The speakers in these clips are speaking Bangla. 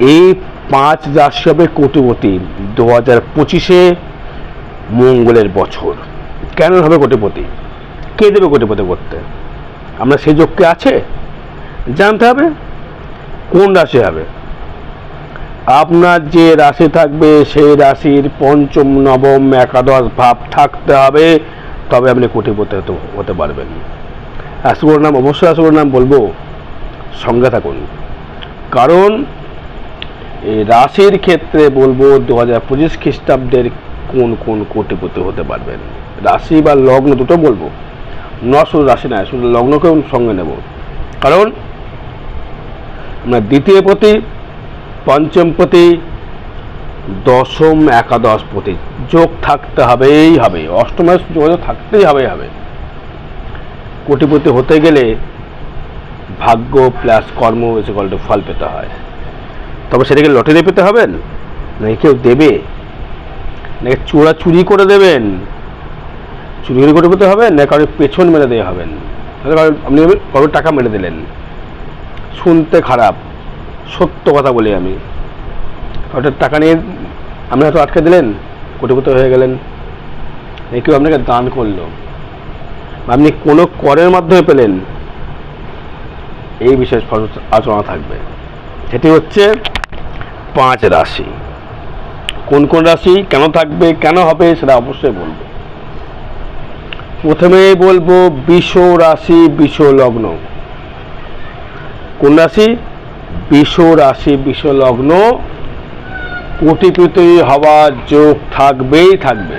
এই পাঁচ রাশি হবে কোটিপতি দু হাজার পঁচিশে মঙ্গলের বছর। কেন হবে কোটিপতি? কে দেবে কোটিপতি করতে? আমরা সেই যোগকে আছে? জানতে হবে। কোন রাশি হবে? আপনার যে রাশি থাকবে, সেই রাশির পঞ্চম, নবম, একাদশ ভাব থাকতে হবে। তবে আপনি কোটিপতি হতে পারবেন। রাশিগুলোর নাম, অবশ্যই রাশিগুলোর নাম বলব। সঙ্গে থাকুন। কারণ রাশির ক্ষেত্রে বলব দু হাজার পঁচিশ খ্রিস্টাব্দের কোন কোন কোটিপতি হতে পারবেন? রাশি বা লগ্ন দুটো বলব। ন, শুধু রাশি নয়, শুধু লগ্নকেও সঙ্গে নেব। কারণ আমরা দ্বিতীয় পতি, পঞ্চম পতি, দশম একাদশ পতি, যোগ থাকতে হবেই হবে অষ্টমের যোগাযোগ থাকতেই হবে হবে। কোটিপতি হতে গেলে ভাগ্য প্লাস কর্ম ফল পেতে হয়। তবে সেটাকে লটারি পেতে হবেন? নাকি কেউ দেবে? নাকি চোরা চুরি করে দেবেন? চুরি করে করে পেতে হবেন? না কারোর পেছন মেরে দেওয়া হবেন? তাহলে কারোর- আপনি কারোর টাকা মেরে দিলেন। শুনতে খারাপ। সত্য কথা বলি আমি। ওটার টাকা নিয়ে আপনি হয়তো আটকে দিলেন, কোটিপতি হয়ে গেলেন। নাকি কেউ আপনাকে দান করল? আপনি কোনো করের মাধ্যমে পেলেন? এই বিশেষ আলোচনা থাকবে। সেটি হচ্ছে পাঁচ রাশি। কোন কোন রাশি কেন থাকবে, কেন হবে সেটা অবশ্যই বলব। প্রথমে বলব বিষ রাশি, বিষ লগ্ন। কোন রাশি? বিষ রাশি, বিষ লগ্ন। কোটিপতি হওয়ার যোগ থাকবেই থাকবে।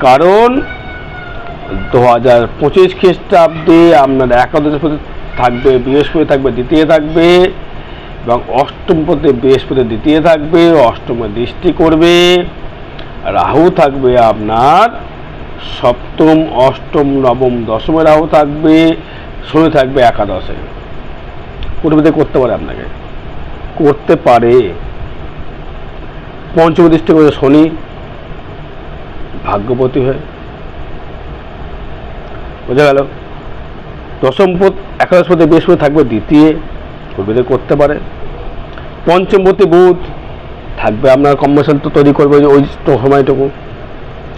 কারণ দু হাজার পঁচিশ খ্রিস্টাব্দে আপনার একাদশ থাকবে, বৃহস্পতি থাকবে, দ্বিতীয় থাকবে এবং অষ্টম পথে বৃহস্পতি দ্বিতীয় থাকবে, অষ্টমে দৃষ্টি করবে, রাহু থাকবে আপনার সপ্তম, অষ্টম, নবম, দশমে রাহু থাকবে, শনি থাকবে একাদশে। কোটিপতি করতে পারে আপনাকে। করতে পারে। পঞ্চম দৃষ্টি করে শনি ভাগ্যবতী হয়ে। বোঝা গেল? দশম পথ একাদশ পথে বৃহস্পতি থাকবে দ্বিতীয়। কবিতে করতে পারে। পঞ্চম পথে বুধ, থাকবে আপনার কম্বিনেশন তো তৈরি করবে ওই সময়টুকু।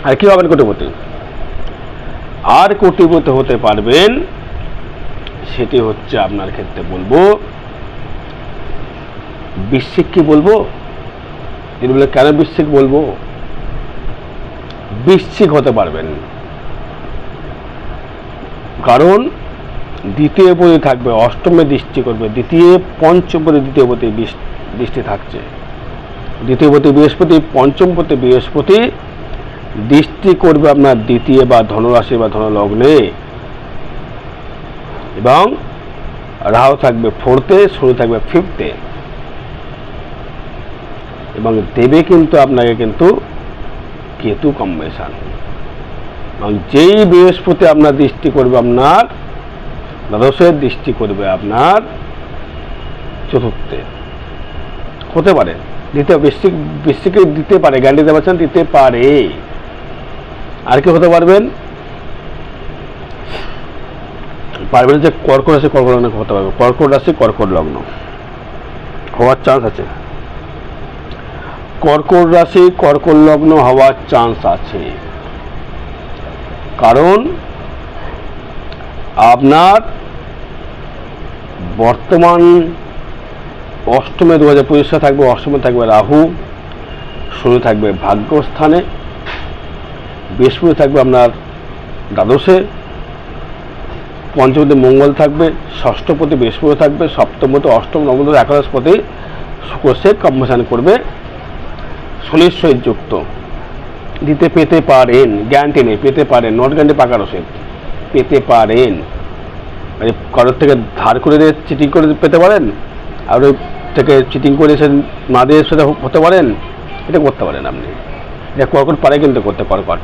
আর কী হবেন কোটিপতি? আর কোটিপতি হতে পারবেন, সেটি হচ্ছে আপনার ক্ষেত্রে বলব বৃশ্চিক কি বলব? তিনি বলে, কেন বৃশ্চিক বলব? বিশ্বিক হতে পারবেন। কারণ দ্বিতীয় পদে থাকবে, অষ্টমে দৃষ্টি করবে, দ্বিতীয়, পঞ্চম পদে দ্বিতীয় পদে দৃষ্টি থাকছে। দ্বিতীয় পদে বৃহস্পতি, পঞ্চম পদে বৃহস্পতি, দৃষ্টি করবে আপনার দ্বিতীয় বা ধনুরাশি বা ধনুলগ্নে। এবং রাহু থাকবে ফোর্থে, শনি থাকবে ফিফথে। এবং দেবে কিন্তু আপনাকে কিন্তু কেতু কম্বিনেশন। এবং যেই বৃহস্পতি আপনার দৃষ্টি করবে আপনার দ্বাদশের দৃষ্টি করবে আপনার চতুর্থে। হতে পারে। দিতে বৃশ্চিক, বৃশ্চিকে দিতে পারে জ্ঞান দিতে পারছেন, দিতে পারে। আর কি হতে পারবেন? পারবেন যে কর্কট রাশি, কর্কট লগ্ন হতে পারবে। কর্কট রাশি, কর্কট লগ্ন। হওয়ার চান্স আছে। কর্কট রাশি, কর্কট লগ্ন হওয়ার চান্স আছে। কারণ আপনার বর্তমান অষ্টমে দু হাজার পঁচিশে থাকবে, অষ্টমে থাকবে রাহু শনি থাকবে ভাগ্যস্থানে বৃহস্পতি থাকবে আপনার দ্বাদশে, পঞ্চমতে মঙ্গল থাকবে, ষষ্ঠপতি বৃহস্পতি থাকবে, সপ্তমতে অষ্টম নবম একাদশ পথে শুক্র সে কম্বিনেশন করবে। শনির সহিত যুক্ত দিতে পেতে পারেন, গ্যারান্টি নেই, পেতে পারেন নট গ্যারান্টি পাকা রসিদ পেতে পারেন। মানে কারোর থেকে ধার করে দিয়ে চিটিং করে পেতে পারেন, আর ওই থেকে চিটিং করে এসে না দিয়ে সেটা হতে পারেন, এটা করতে পারেন আপনি। এটা কর্কট পারে কিন্তু করতে কর্কট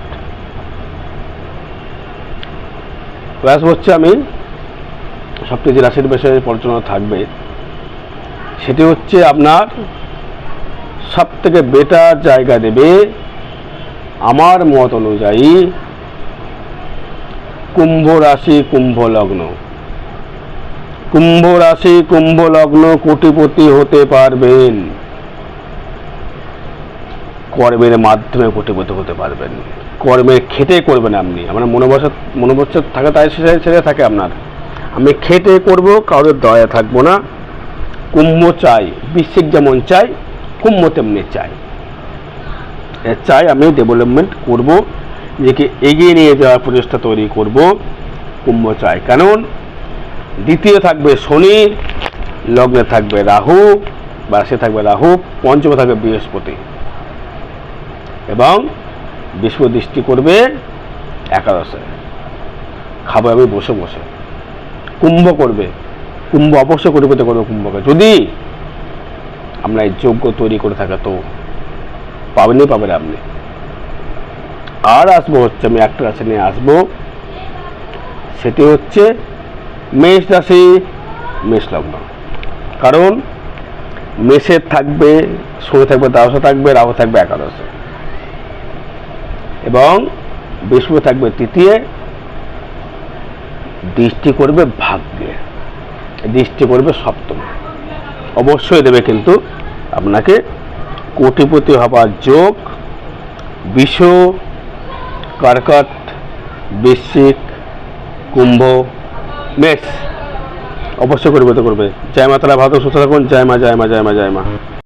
প্রয়াস হচ্ছে আমি সবচেয়ে যে রাশির বিষয়ে পরিচালনা থাকবে, সেটি হচ্ছে আপনার সব থেকে বেটার জায়গা দেবে আমার মত অনুযায়ী কুম্ভ রাশি, কুম্ভ লগ্ন। কুম্ভ রাশি, কুম্ভ লগ্ন কোটিপতি হতে পারবেন। কর্মের মাধ্যমে কোটিপতি হতে পারবেন। কর্মের খেটে করবেন আপনি। আমার মনোবসা মনোবচ্ছর থাকে তাই সেটা সেটা থাকে আপনার। আমি খেটে করব কারোর দয়া থাকব না। কুম্ভ চাই বিশ্বিক যেমন চাই, কুম্ভ তেমনি চাই। চাই আমি ডেভেলপমেন্ট করব। নিজেকে এগিয়ে নিয়ে যাওয়ার প্রচেষ্টা তৈরি করব। কুম্ভ চাই কারণ দ্বিতীয় থাকবে শনি, লগ্নে থাকবে রাহু বা সে থাকবে রাহু, পঞ্চমে থাকবে বৃহস্পতি। এবং বিশ্ব দৃষ্টি করবে একাদশে। খাব আমি বসে বসে। কুম্ভ করবে। কুম্ভ অবশ্যই কোটি করবে কুম্ভকে। যদি আমরা এই যোগ্য তৈরি করে থাকা তো পাবেনই পাবেন আপনি। আর আসব হচ্ছে, আমি একটা রাশি নিয়ে আসব। সেটি হচ্ছে মেষ রাশি, মেষ লগ্ন। কারণ মেষের থাকবে, শনি থাকবে, দ্বাদশে থাকবে, রাহু থাকবে, একাদশে। এবং বৃহস্পতি থাকবে তৃতীয়। দৃষ্টি করবে ভাগ্যে। দৃষ্টি করবে সপ্তম। অবশ্যই দেবে কিন্তু আপনাকে কোটিপতি হবার যোগ বিষ কারকট, বৃশ্চিক, কুম্ভ, মেষ। অবশ্যই পরিবর্তন করবে। জয় মাতারা, ভারত সুস্থ থাকুন। জয় মা জয় মা জয় মা জয় মা।